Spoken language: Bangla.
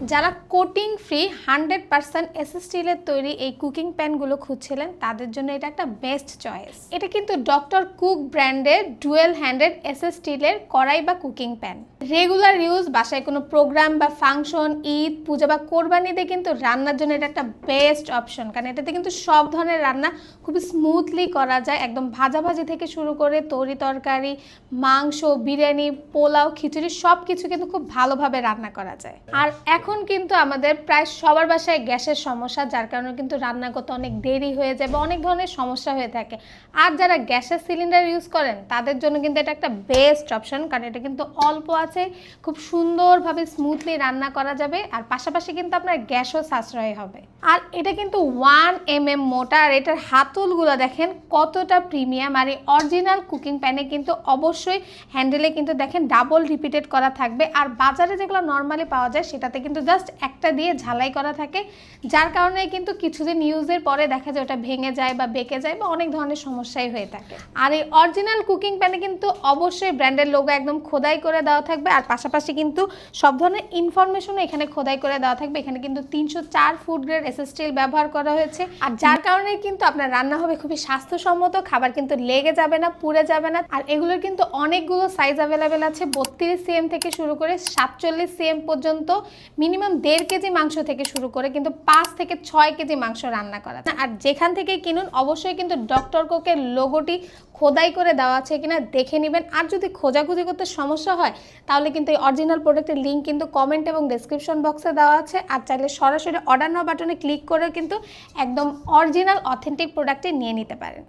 যারা coating free, hundred percent S স্টিলের তৈরি এই কুকিং প্যানগুলো খুঁজছিলেন, তাদের জন্য এটা একটা বেস্ট চয়েস। এটা কিন্তু ডক্টর কুক ব্র্যান্ডের ডুয়েল হ্যান্ডেড এস স্টিলের কড়াই বা কুকিং প্যান। রেগুলার ইউজ, বাসায় কোনো প্রোগ্রাম বা ফাংশন, ঈদ, পূজা বা কোরবানিতে কিন্তু রান্নার জন্য এটা একটা বেস্ট অপশন, কারণ এটাতে কিন্তু সব ধরনের রান্না খুবই স্মুথলি করা যায়, একদম ভাজাভাজি থেকে শুরু করে তরি তরকারি, মাংস, বিরিয়ানি, পোলাও, খিচুড়ি সব কিছু কিন্তু খুব ভালোভাবে রান্না করা যায়। আর এখন কিন্তু আমাদের প্রায় সবার বাসায় গ্যাসের সমস্যা, যার কারণে কিন্তু রান্না করতে অনেক দেরি হয়ে যায় বা অনেক ধরনের সমস্যা হয়ে থাকে। আর যারা গ্যাসের সিলিন্ডার ইউজ করেন, তাদের জন্য কিন্তু এটা একটা বেস্ট অপশন কারণ এটা কিন্তু অল্প আছে, খুব সুন্দরভাবে স্মুথলি রান্না করা যাবে আর পাশাপাশি কিন্তু আপনার গ্যাসও সাশ্রয় হবে। আর এটা কিন্তু ওয়ান এম এম মোটা আর এটার হাতলগুলো দেখেন কতটা প্রিমিয়াম আর এই অরিজিনাল কুকিং প্যানে কিন্তু অবশ্যই হ্যান্ডেলে কিন্তু দেখেন ডাবল রিপিটেড করা থাকবে। আর বাজারে যেগুলো নর্মালি পাওয়া যায়, সেটাতে কিন্তু জাস্ট একটা দিয়ে ঝালাই করা থাকে, যার কারণে কিন্তু কিছুদিন ইউজের পরে দেখা যায় ওটা ভেঙে যায় বা বেঁকে যায় বা অনেক ধরনের সমস্যাই হয়ে থাকে। আর এই অরিজিনাল কুকিং প্যানে কিন্তু অবশ্যই ব্র্যান্ডের লোগো একদম খোদাই করে দেওয়া থাকবে, আর পাশাপাশি কিন্তু সব ধরনের ইনফরমেশনও এখানে খোদাই করে দেওয়া থাকবে। এখানে কিন্তু তিনশো চার ফুড গ্রেড এস স্টিল ব্যবহার করা হয়েছে, আর যার কারণে কিন্তু আপনার রান্না হবে খুবই স্বাস্থ্যসম্মত, খাবার কিন্তু লেগে যাবে না, পুড়ে যাবে না, আর এগুলোর কিন্তু অনেকগুলো সাইজ অ্যাভেলেবেল আছে, বত্রিশ সিএম থেকে শুরু করে সাতচল্লিশ সিএম পর্যন্ত মিনিমাম দেড় কেজি মাংস থেকে শুরু করে কিন্তু পাঁচ থেকে ছয় কেজি মাংস রান্না করা। আর যেখান থেকে কিনুন, অবশ্যই কিন্তু ডক্টর কোকের লোগোটি খোদাই করে দেওয়া আছে কিনা দেখে নেবেন। আর যদি খোঁজাখুঁজি করতে সমস্যা হয়, তাহলে কিন্তু এই অরিজিনাল প্রোডাক্টের লিঙ্ক কিন্তু কমেন্ট এবং ডেসক্রিপশন বক্সে দেওয়া আছে। আর চাইলে সরাসরি অর্ডার নেওয়া বাটনে ক্লিক করে কিন্তু একদম অরিজিনাল অথেন্টিক প্রোডাক্টটি নিয়ে নিতে পারেন।